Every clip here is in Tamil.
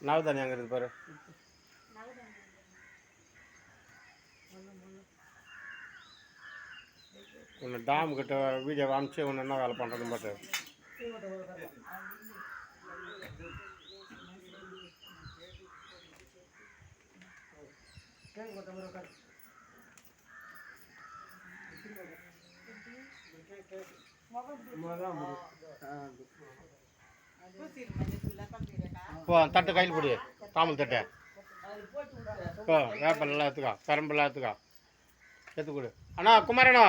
நாவு தானே அங்கே இருக்கு பாரு. உன்னை டாம் கிட்ட வீடியோ காமிச்சு உன்னை என்ன வேலை பண்ணுறது பார்த்து போ தட்டு கையில் பிடி. தாமல் தட்டை. போ வேப்பெல்லாம் எடுத்துக்கோ கரும்பெல்லாம் எடுத்துக்கோ. எடுத்து கொடு. அண்ணா குமாரண்ணா.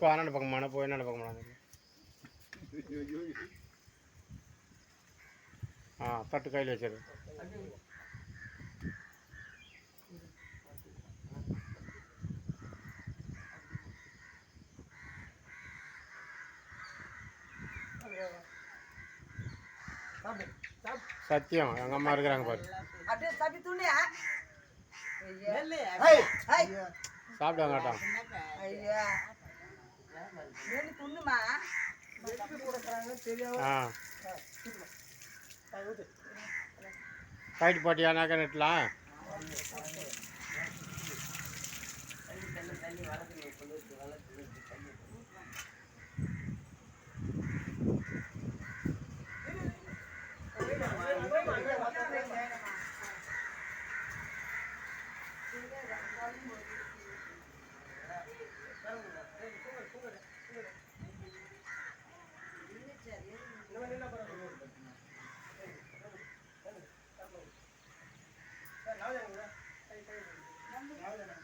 போ அண்ணன் பக்கமாண்ணா போய் என்னென்ன பக்கமாண்ணா ஆ தட்டு கையில் வச்சிரு. சத்தியம் எங்கள் அம்மா இருக்கிறாங்க பாரு. அப்படியே தப்பி துணியா சாப்பிட மாட்டான் ஐயா. ಯಾವ್ದು ಯಾವ್ದು ಯಾವ್ದು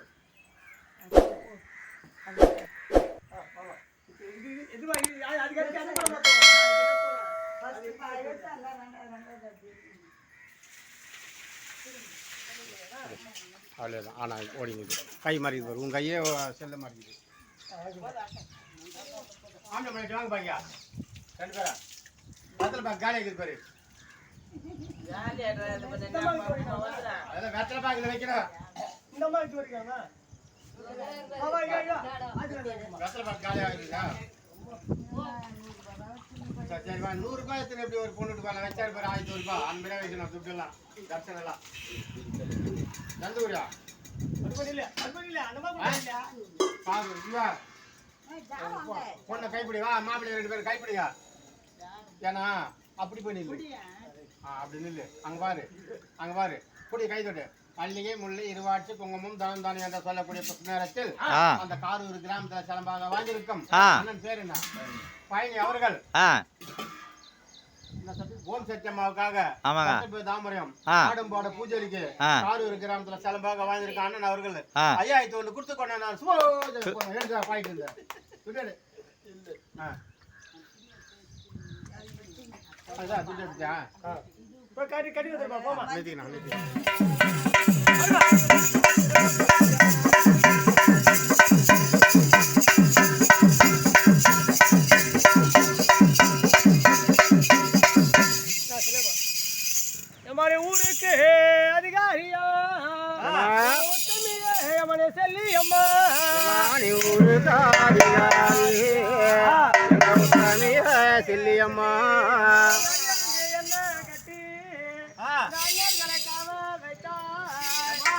அவ்வளோதான் ஆனால் ஓடிங்குது. கை மாறிது பாரு. உன் கையே செல்ல மாறிக்குது ஆமாம் பண்ணிட்டு வாங்க பாக்கியா ரெண்டு பேரா? பத்தில் பேக் காலி இருக்குது பாரு. அதெல்லாம் வெத்தலை பேக்கில் வைக்கிறேன் வா நூறுரூபாய் எத்தனை எப்படி ஒரு பொண்ணுட்டு போகலாம் வச்சாரு பாரு ஆயிரத்தி ரூபாய். அந்த மாதிரி வைக்கணும் துட்டு எல்லாம் தர்சனம் எல்லாம் இவா பொண்ணை கைப்பிடி வா மாப்பிள்ளை ரெண்டு பேரும் கைப்பிடியா? ஏன்னா அப்படி போய் நில்லு. ஆ அப்படி நில்லு. அங்க பாரு அங்க பாரு. குடி கை தொட்டு. மல்லிகை முல்லை இருவாட்சி குங்குமம் தனம் தானி என்று சொல்லக்கூடிய நேரத்தில் அந்த காரூர் கிராமத்துல சிலம்பாக வாழ்ந்திருக்கும். அண்ணன் பேர் என்ன? பயணி அவர்கள்? ஓம் சத்தியம்மாவுக்காக ஆ. ஆடம்பாட பூஜைக்கு. காரூர் கிராமத்துல சிலம்பாக வாழ்ந்திருக்க அண்ணன் அவர்கள். ஆ. ஐயாயிரத்தி ஒண்ணு கொடுத்து கொண்டாரு சும்மா பாயிட்டு இருந்த விட்டுடு ஆ. हमारे ऊर के अधिकारिया हमारे सेली हमारे ऊर का